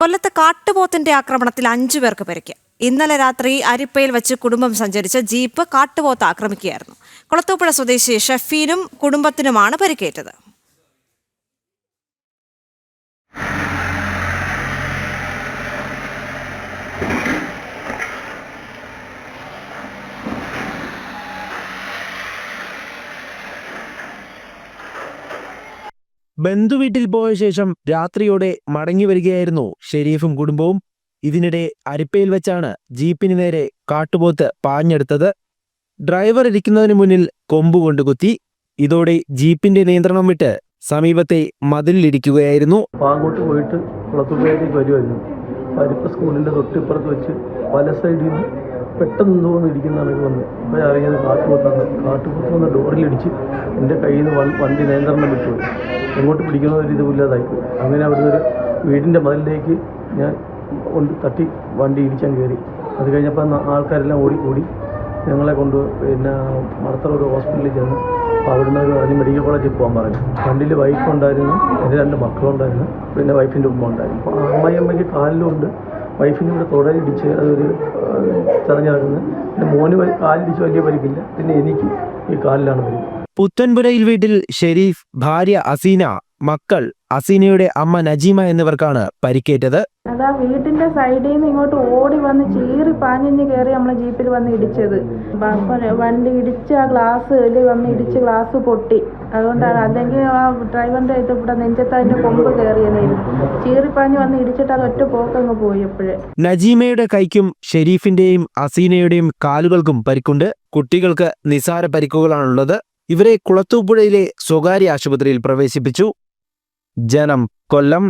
കൊല്ലത്ത് കാട്ടുപോത്തിന്റെ ആക്രമണത്തിൽ അഞ്ചു പേർക്ക് പരിക്ക്. ഇന്നലെ രാത്രി അരിപ്പയിൽ വെച്ച് കുടുംബം സഞ്ചരിച്ച ജീപ്പ് കാട്ടുപോത്ത് ആക്രമിക്കുകയായിരുന്നു. കൊളത്തൂപ്പുഴ സ്വദേശി ഷഫീനും കുടുംബത്തിനുമാണ് പരിക്കേറ്റത്. ബന്ധുവീട്ടിൽ പോയ ശേഷം രാത്രിയോടെ മടങ്ങി വരികയായിരുന്നു ഷെരീഫും കുടുംബവും. ഇതിനിടെ അരിപ്പയിൽ വെച്ചാണ് ജീപ്പിന് നേരെ കാട്ടുപോത്ത് പാഞ്ഞെടുത്തത്. ഡ്രൈവർ ഇരിക്കുന്നതിന് മുന്നിൽ കൊമ്പുകൊണ്ട് കുത്തി. ഇതോടെ ജീപ്പിന്റെ നിയന്ത്രണം വിട്ട് സമീപത്തെ മതിലിലിരിക്കുകയായിരുന്നു പാങ്ങോട്ട് പോയിട്ട് കുളത്തുപുഴയിലേക്ക് വരുമായിരുന്നു പരിപ്പ് സ്കൂളിന്റെ തൊട്ടിപ്പുറത്ത് വെച്ച് പല സൈഡിൽ നിന്ന് പെട്ടെന്ന് എന്തോ ഇരിക്കുന്നതാണ് വന്ന്. അപ്പോൾ അറിയാതെ കാട്ടുപോത്താണ് കാട്ടുപോത്ത് വന്ന് ഡോറിലിടിച്ച് എന്റെ കയ്യിൽ നിന്ന് വണ്ടി നിയന്ത്രണം വിട്ടുപോയി. എങ്ങോട്ട് പിടിക്കണമെന്നൊരു ഇതുമില്ലാതായി അങ്ങനെ അവിടുന്ന് ഒരു വീടിന്റെ മതിലിലേക്ക് ഞാൻ കൊണ്ട് തട്ടി വണ്ടി ഇടിച്ചാൻ കയറി. അത് കഴിഞ്ഞപ്പോൾ ആൾക്കാരെല്ലാം ഓടി കൂടി ഞങ്ങളെ കൊണ്ട് പിന്നെ മടത്തറോട് ഹോസ്പിറ്റലിൽ ചെന്ന് അപ്പോൾ അവിടുന്ന് ഒരു പറഞ്ഞ് മെഡിക്കൽ കോളേജിൽ പോകാൻ പറഞ്ഞു. വണ്ടിയിൽ വൈഫ് ഉണ്ടായിരുന്നു എന്റെ രണ്ട് മക്കളുണ്ടായിരുന്നു പിന്നെ വൈഫിന്റെ ഉമ്മ ഉണ്ടായിരുന്നു. അപ്പോൾ അമ്മായി അമ്മയ്ക്ക് കാലിലുണ്ട് വൈഫിന്റെ കൂടെ തുടരിടിച്ച് അതൊരു ചതഞ്ഞിറങ്ങുന്നത് പിന്നെ മോന് കാലിടിച്ച് വലിയ പരിക്കില്ല. പിന്നെ എനിക്ക് ഈ കാലിലാണ് പരിക്ക്. പുത്തൻപുരയിൽ വീട്ടിൽ ഷെരീഫ് ഭാര്യ അസീന മക്കൾ അസീനയുടെ അമ്മ നജീമ എന്നിവർക്കാണ് പരിക്കേറ്റത്. അതാ വീട്ടിന്റെ സൈഡിൽ നിന്ന് ഇങ്ങോട്ട് ഓടി വന്ന് ചീറി പാഞ്ഞിഞ്ഞ് കയറി നമ്മളെ ജീപ്പിൽ വന്ന് ഇടിച്ചത്. വണ്ടി ഇടിച്ച് ആ ഗ്ലാസ് വന്ന് ഇടിച്ച് ഗ്ലാസ് പൊട്ടി. അതുകൊണ്ടാണ് അല്ലെങ്കിൽ ആ ഡ്രൈവറിന്റെ ഇത് ഇവിടെ നെഞ്ചത്ത് അതിന്റെ കൊമ്പ് കയറിയതായിരുന്നു ചീറിപ്പാഞ്ഞ് വന്ന് ഇടിച്ചിട്ട് അത് ഒറ്റ പോക്കങ്ങ് പോയി എപ്പോഴേ നജീമയുടെ കൈക്കും ഷെരീഫിന്റെയും അസീനയുടെയും കാലുകൾക്കും പരിക്കുണ്ട്. കുട്ടികൾക്ക് നിസാര പരിക്കുകളാണുള്ളത്. ഇവരെ കുളത്തൂപ്പുഴയിലെ സ്വകാര്യ ആശുപത്രിയിൽ പ്രവേശിപ്പിച്ചു. ജനം കൊല്ലം